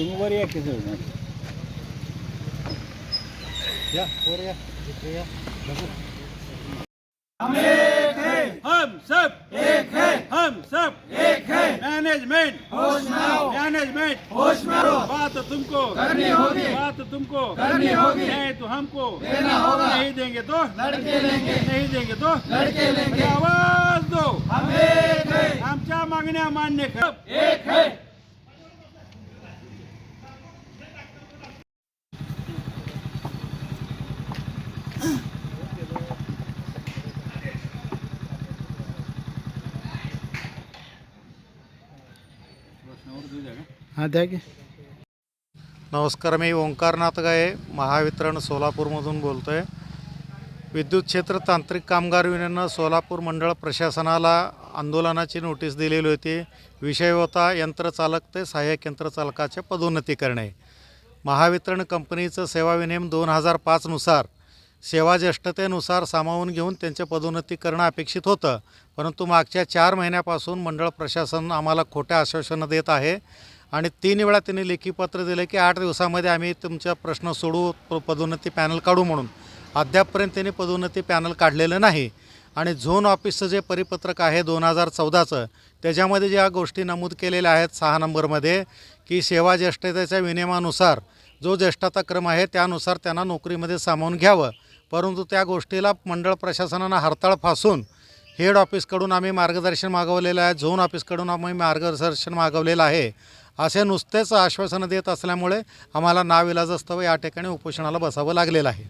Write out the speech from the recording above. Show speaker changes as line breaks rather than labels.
तुम्ही वर या की जाऊन या वर या इकडे या बघू.
हम सब एक है। हम सब एक है। मैनेजमेंट। होश में आओ मैनेजमेंट। होश में आओ बात तुमको। करनी होगी। बात तुमको। करनी होगी। नहीं तो हमको। देना होगा। नहीं देंगे तो? लड़के लेंगे। नहीं देंगे तो? लड़के लेंगे। आवाज़ दो। हम एक है। आमच्या मागण्या मान्य कर? एक है।
हां द्या की.
नमस्कार मी ओंकारनाथ गाये महावितरण सोलापूरमधून बोलतो आहे विद्युत क्षेत्र तांत्रिक कामगार युनियननं सोलापूर मंडळ प्रशासनाला आंदोलनाची नोटीस दिलेली होती. विषय होता यंत्रचालक ते सहाय्यक यंत्रचालकाच्या पदोन्नती करणे महावितरण कंपनीचं सेवा विनियम दोन हजार पाचनुसार सेवा ज्येष्ठतेनुसार सामावून घेऊन त्यांचे पदोन्नती करणं अपेक्षित होतं. परंतु मागच्या चार महिन्यापासून मंडळ प्रशासन आम्हाला खोट्या आश्वासनं देत आहे आणि तीन वेळा त्यांनी लेखी पत्र दिलं की आठ दिवसामध्ये आम्ही तुमचा प्रश्न सोडू प- पदोन्नती पॅनल काढू म्हणून. अद्यापपर्यंत त्यांनी पदोन्नती पॅनल काढलेलं नाही. आणि झोन ऑफिसचं जे परिपत्रक आहे दोन हजार चौदाचं त्याच्यामध्ये ज्या गोष्टी नमूद केलेल्या आहेत सहा नंबरमध्ये की सेवा ज्येष्ठतेच्या विनियमानुसार जो ज्येष्ठता क्रम आहे त्यानुसार त्यांना नोकरीमध्ये सामावून घ्यावं. परंतु त्या गोष्टीला मंडळ प्रशासनानं हरताळ फासून हेड ऑफिसकडून आम्ही मार्गदर्शन मागवलेलं आहे झोन ऑफिसकडून आम्ही मार्गदर्शन मागवलेलं आहे असे नुसतेच आश्वासनं देत असल्यामुळे आम्हाला नाविलाज असतं या ठिकाणी उपोषणाला बसावं लागलेलं आहे.